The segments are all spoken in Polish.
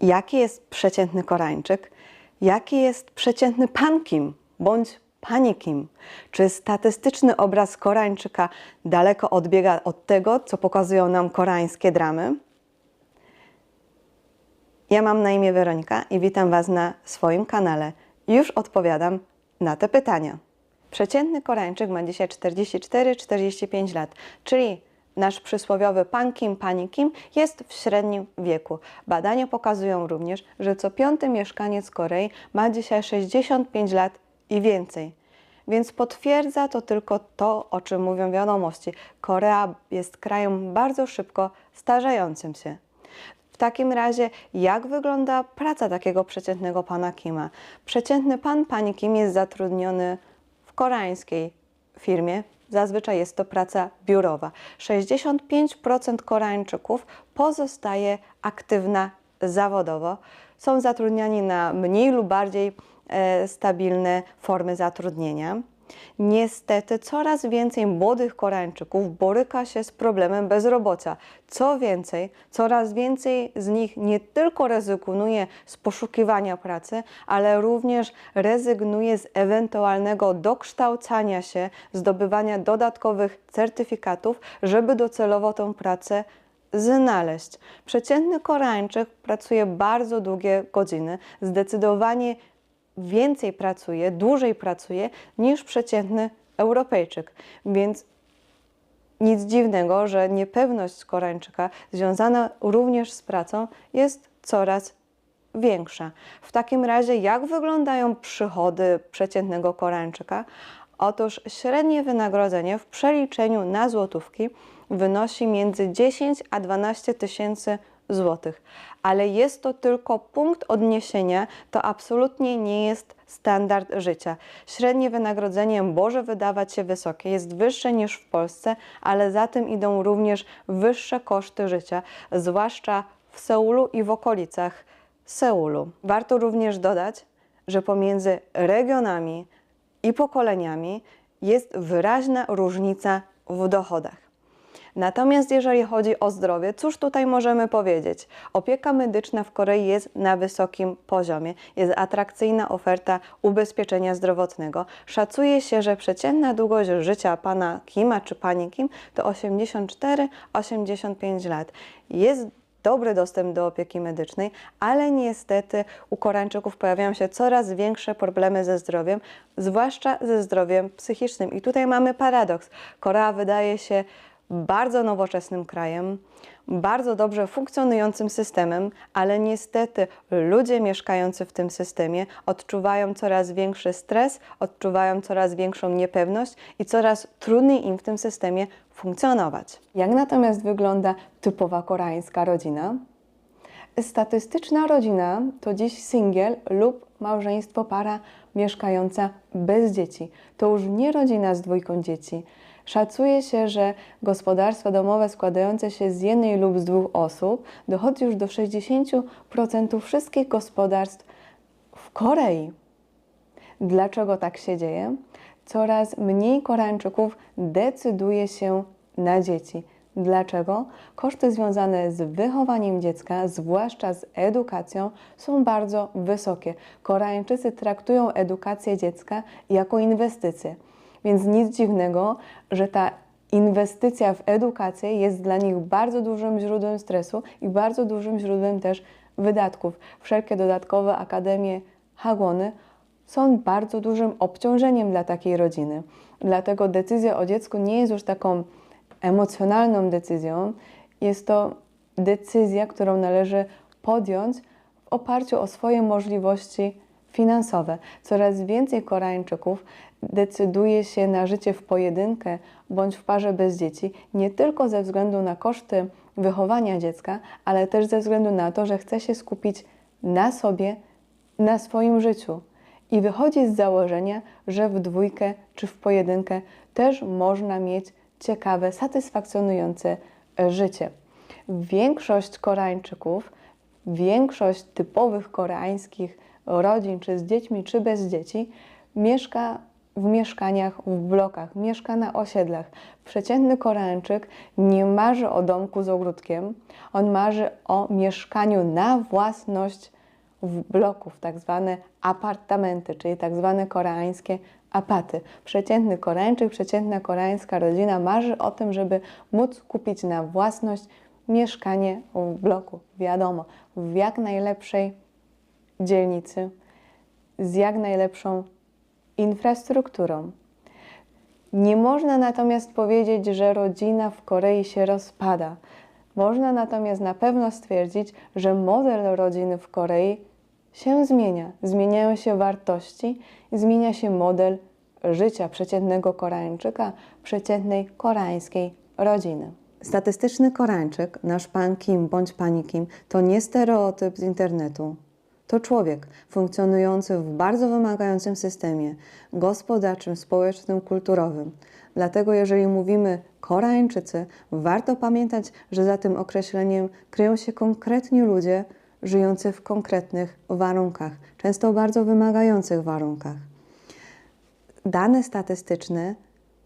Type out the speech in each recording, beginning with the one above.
Jaki jest przeciętny Koreańczyk? Jaki jest przeciętny pan Kim bądź pani Kim? Czy statystyczny obraz Koreańczyka daleko odbiega od tego, co pokazują nam koreańskie dramy? Ja mam na imię Weronika i witam Was na swoim kanale. Już odpowiadam na te pytania. Przeciętny Koreańczyk ma dzisiaj 44-45 lat, czyli nasz przysłowiowy pan Kim, pani Kim jest w średnim wieku. Badania pokazują również, że co piąty mieszkaniec Korei ma dzisiaj 65 lat i więcej. Więc potwierdza to tylko to, o czym mówią wiadomości. Korea jest krajem bardzo szybko starzejącym się. W takim razie, jak wygląda praca takiego przeciętnego pana Kima? Przeciętny pan, pani Kim jest zatrudniony w koreańskiej firmie. Zazwyczaj jest to praca biurowa. 65% Koreańczyków pozostaje aktywna zawodowo. Są zatrudniani na mniej lub bardziej e, stabilne formy zatrudnienia. Niestety coraz więcej młodych Koreańczyków boryka się z problemem bezrobocia. Co więcej, coraz więcej z nich nie tylko rezygnuje z poszukiwania pracy, ale również rezygnuje z ewentualnego dokształcania się, zdobywania dodatkowych certyfikatów, żeby docelowo tę pracę znaleźć. Przeciętny Koreańczyk pracuje bardzo długie godziny, zdecydowanie więcej pracuje, dłużej pracuje niż przeciętny Europejczyk. Więc nic dziwnego, że niepewność Koreańczyka związana również z pracą jest coraz większa. W takim razie, jak wyglądają przychody przeciętnego Koreańczyka? Otóż średnie wynagrodzenie w przeliczeniu na złotówki wynosi między 10 a 12 tysięcy złotych, ale jest to tylko punkt odniesienia, to absolutnie nie jest standard życia. Średnie wynagrodzenie może wydawać się wysokie, jest wyższe niż w Polsce, ale za tym idą również wyższe koszty życia, zwłaszcza w Seulu i w okolicach Seulu. Warto również dodać, że pomiędzy regionami i pokoleniami jest wyraźna różnica w dochodach. Natomiast jeżeli chodzi o zdrowie, cóż tutaj możemy powiedzieć? Opieka medyczna w Korei jest na wysokim poziomie. Jest atrakcyjna oferta ubezpieczenia zdrowotnego. Szacuje się, że przeciętna długość życia pana Kima czy pani Kim to 84-85 lat. Jest dobry dostęp do opieki medycznej, ale niestety u Koreańczyków pojawiają się coraz większe problemy ze zdrowiem, zwłaszcza ze zdrowiem psychicznym. I tutaj mamy paradoks. Korea wydaje się bardzo nowoczesnym krajem, bardzo dobrze funkcjonującym systemem, ale niestety ludzie mieszkający w tym systemie odczuwają coraz większy stres, odczuwają coraz większą niepewność i coraz trudniej im w tym systemie funkcjonować. Jak natomiast wygląda typowa koreańska rodzina? Statystyczna rodzina to dziś singiel lub małżeństwo para mieszkająca bez dzieci. To już nie rodzina z dwójką dzieci. Szacuje się, że gospodarstwa domowe składające się z jednej lub z dwóch osób dochodzi już do 60% wszystkich gospodarstw w Korei. Dlaczego tak się dzieje? Coraz mniej Koreańczyków decyduje się na dzieci. Dlaczego? Koszty związane z wychowaniem dziecka, zwłaszcza z edukacją, są bardzo wysokie. Koreańczycy traktują edukację dziecka jako inwestycję. Więc nic dziwnego, że ta inwestycja w edukację jest dla nich bardzo dużym źródłem stresu i bardzo dużym źródłem też wydatków. Wszelkie dodatkowe akademie, hagony są bardzo dużym obciążeniem dla takiej rodziny. Dlatego decyzja o dziecku nie jest już taką emocjonalną decyzją, jest to decyzja, którą należy podjąć w oparciu o swoje możliwości finansowe. Coraz więcej Koreańczyków decyduje się na życie w pojedynkę bądź w parze bez dzieci, nie tylko ze względu na koszty wychowania dziecka, ale też ze względu na to, że chce się skupić na sobie, na swoim życiu. I wychodzi z założenia, że w dwójkę czy w pojedynkę też można mieć ciekawe, satysfakcjonujące życie. Większość Koreańczyków, większość typowych koreańskich rodzin, czy z dziećmi, czy bez dzieci, mieszka w mieszkaniach, w blokach, mieszka na osiedlach. Przeciętny Koreańczyk nie marzy o domku z ogródkiem, on marzy o mieszkaniu na własność w bloku, w tak zwane apartamenty, czyli tak zwane koreańskie apaty. Przeciętny Koreańczyk, przeciętna koreańska rodzina marzy o tym, żeby móc kupić na własność mieszkanie w bloku, wiadomo, w jak najlepszej dzielnicy, z jak najlepszą infrastrukturą. Nie można natomiast powiedzieć, że rodzina w Korei się rozpada. Można natomiast na pewno stwierdzić, że model rodziny w Korei się zmienia. Zmieniają się wartości zmienia się model życia przeciętnego Koreańczyka, przeciętnej koreańskiej rodziny. Statystyczny Koreańczyk, nasz pan Kim bądź pani Kim, to nie stereotyp z internetu. To człowiek funkcjonujący w bardzo wymagającym systemie gospodarczym, społecznym, kulturowym. Dlatego, jeżeli mówimy Koreańczycy, warto pamiętać, że za tym określeniem kryją się konkretni ludzie żyjący w konkretnych warunkach, często bardzo wymagających warunkach. Dane statystyczne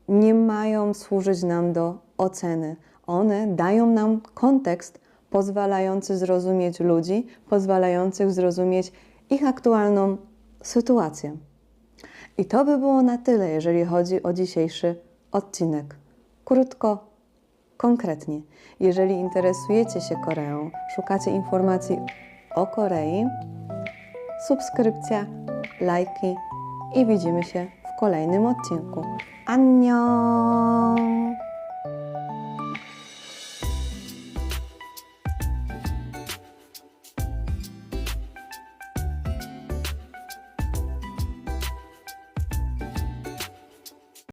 nie mają służyć nam do oceny. One dają nam kontekst pozwalający zrozumieć ludzi, pozwalających zrozumieć ich aktualną sytuację. I to by było na tyle, jeżeli chodzi o dzisiejszy odcinek. Krótko, konkretnie. Jeżeli interesujecie się Koreą, szukacie informacji o Korei, subskrypcja, lajki i widzimy się w kolejnym odcinku. Annyeong!